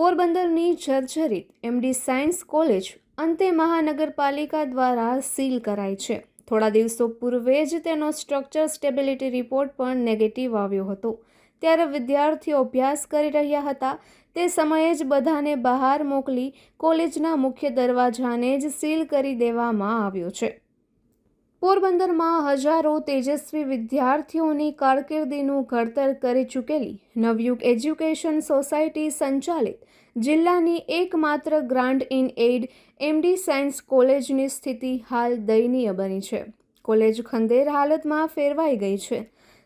પોરબંદરની જર્જરિત MD science college અંતે મહાનગરપાલિકા દ્વારા સીલ કરાઈ છે. થોડા દિવસો પૂર્વે જ તેનો સ્ટ્રક્ચર સ્ટેબિલિટી રિપોર્ટ પણ નેગેટિવ આવ્યો હતો. ત્યારે વિદ્યાર્થીઓ અભ્યાસ કરી રહ્યા હતા. તે સમયે જ બધાને બહાર મોકલી કોલેજના મુખ્ય દરવાજાને જ સીલ કરી દેવામાં આવ્યો છે. પોરબંદરમાં હજારો તેજસ્વી વિદ્યાર્થીઓની કારકિર્દીનું ઘડતર કરી ચૂકેલી નવયુગ એજ્યુકેશન સોસાયટી સંચાલિત જિલ્લાની એકમાત્ર grant in aid M D science કોલેજની સ્થિતિ હાલ દયનીય બની છે. કોલેજ ખંડેર હાલતમાં ફેરવાઈ ગઈ છે.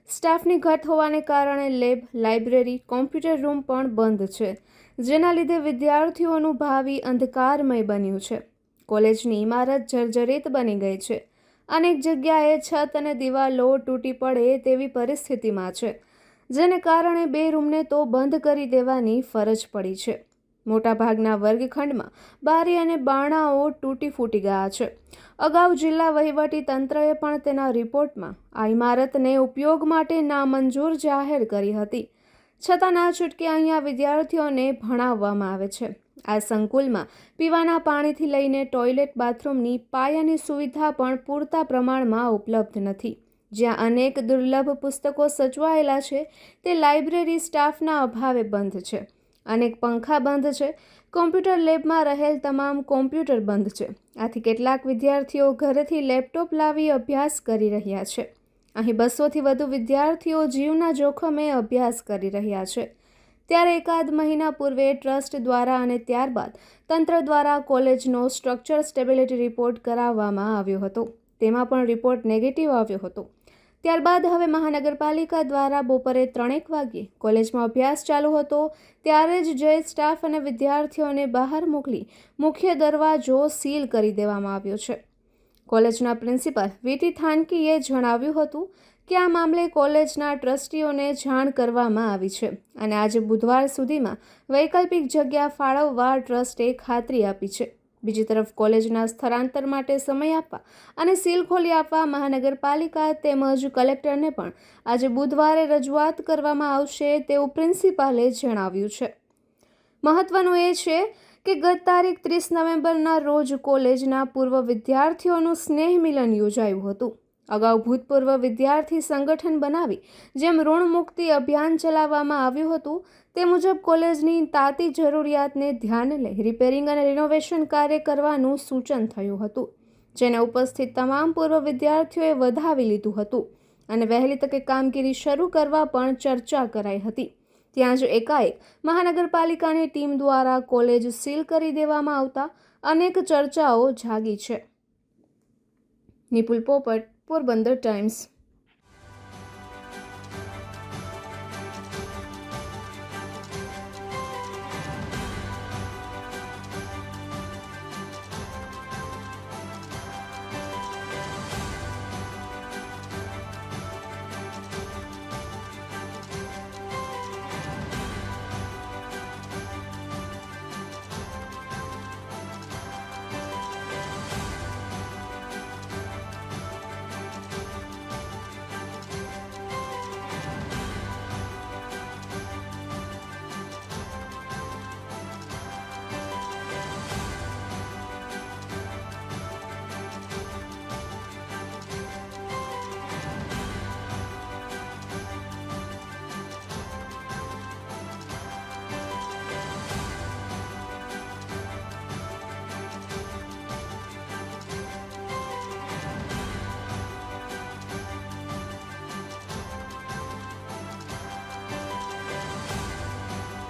સ્ટાફની ઘટ હોવાને કારણે લેબ, લાઇબ્રેરી, કોમ્પ્યુટર રૂમ પણ બંધ છે, જેના લીધે વિદ્યાર્થીઓનું ભાવિ અંધકારમય બન્યું છે. કોલેજની ઇમારત જર્જરિત બની ગઈ છે. અનેક જગ્યાએ છત અને દિવાલો તૂટી પડે તેવી પરિસ્થિતિમાં છે. જેને કારણે બે રૂમને તો બંધ કરી દેવાની ફરજ પડી છે. મોટાભાગના વર્ગખંડમાં બારી અને બારણાઓ તૂટી ફૂટી ગયા છે. અગાઉ જિલ્લા વહીવટી તંત્રએ પણ તેના રિપોર્ટમાં આ ઇમારતને ઉપયોગ માટે નામંજૂર જાહેર કરી હતી. છતાં ના છૂટકે અહીંયા વિદ્યાર્થીઓને ભણાવવામાં આવે છે. આ સંકુલમાં પીવાના પાણીથી લઈને ટોયલેટ, બાથરૂમની પાયાની સુવિધા પણ પૂરતા પ્રમાણમાં ઉપલબ્ધ નથી. જ્યાં અનેક દુર્લભ પુસ્તકો સચવાયેલા છે, તે લાઇબ્રેરી સ્ટાફના અભાવે બંધ છે. અનેક પંખા બંધ છે, કોમ્પ્યુટર લેબમાં રહેલ તમામ કોમ્પ્યુટર બંધ છે. આથી કેટલાક વિદ્યાર્થીઓ ઘરેથી લેપટોપ લાવી અભ્યાસ કરી રહ્યા છે. અહીં બસોથી વધુ વિદ્યાર્થીઓ જીવના જોખમે અભ્યાસ કરી રહ્યા છે. ત્યારે એકાદ મહિના પૂર્વે ટ્રસ્ટ દ્વારા અને ત્યારબાદ તંત્ર દ્વારા કોલેજનો સ્ટ્રક્ચર સ્ટેબિલિટી રિપોર્ટ કરાવવામાં આવ્યો હતો. તેમાં પણ રિપોર્ટ નેગેટિવ આવ્યો હતો. ત્યારબાદ હવે મહાનગરપાલિકા દ્વારા બપોરે ત્રણેક વાગ્યે કોલેજમાં અભ્યાસ ચાલુ હતો. ત્યારે જ જે સ્ટાફ અને વિદ્યાર્થીઓને બહાર મોકલી મુખ્ય દરવાજો સીલ કરી દેવામાં આવ્યો છે. કોલેજના પ્રિન્સિપાલ વીટી થાનકીએ જણાવ્યું હતું કે આ મામલે કોલેજના ટ્રસ્ટીઓને જાણ કરવામાં આવી છે અને આજે બુધવાર સુધીમાં વૈકલ્પિક જગ્યા ફાળવવા ટ્રસ્ટે ખાતરી આપી છે. બીજી તરફ કોલેજના સ્થળાંતર માટે સમય આપવા અને સીલ ખોલી આપવા મહાનગરપાલિકા તેમજ કલેક્ટરને પણ આજે બુધવારે રજૂઆત કરવામાં આવશે તેવું પ્રિન્સિપાલે જણાવ્યું છે. મહત્વનું એ છે કે ગત તારીખ ત્રીસ નવેમ્બરના રોજ કોલેજના પૂર્વ વિદ્યાર્થીઓનું સ્નેહ મિલન યોજાયું હતું. અગાઉ ભૂતપૂર્વ વિદ્યાર્થી સંગઠન બનાવી, જેમ ઋણમુક્તિ અભિયાન ચલાવવામાં આવ્યું હતું, તે મુજબ કોલેજની તાતી જરૂરિયાતને ધ્યાને લઈ રિપેરિંગ અને રિનોવેશન કાર્ય કરવાનું સૂચન થયું હતું, જેને ઉપસ્થિત તમામ પૂર્વ વિદ્યાર્થીઓએ વધાવી લીધું હતું અને વહેલી તકે કામગીરી શરૂ કરવા પણ ચર્ચા કરાઈ હતી. ત્યાં જ એકાએક મહાનગરપાલિકાની ટીમ દ્વારા કોલેજ સીલ કરી દેવામાં આવતા અનેક ચર્ચાઓ જાગી છે. નિપુલ પોપટ પોરબંદર ટાઈમ્સ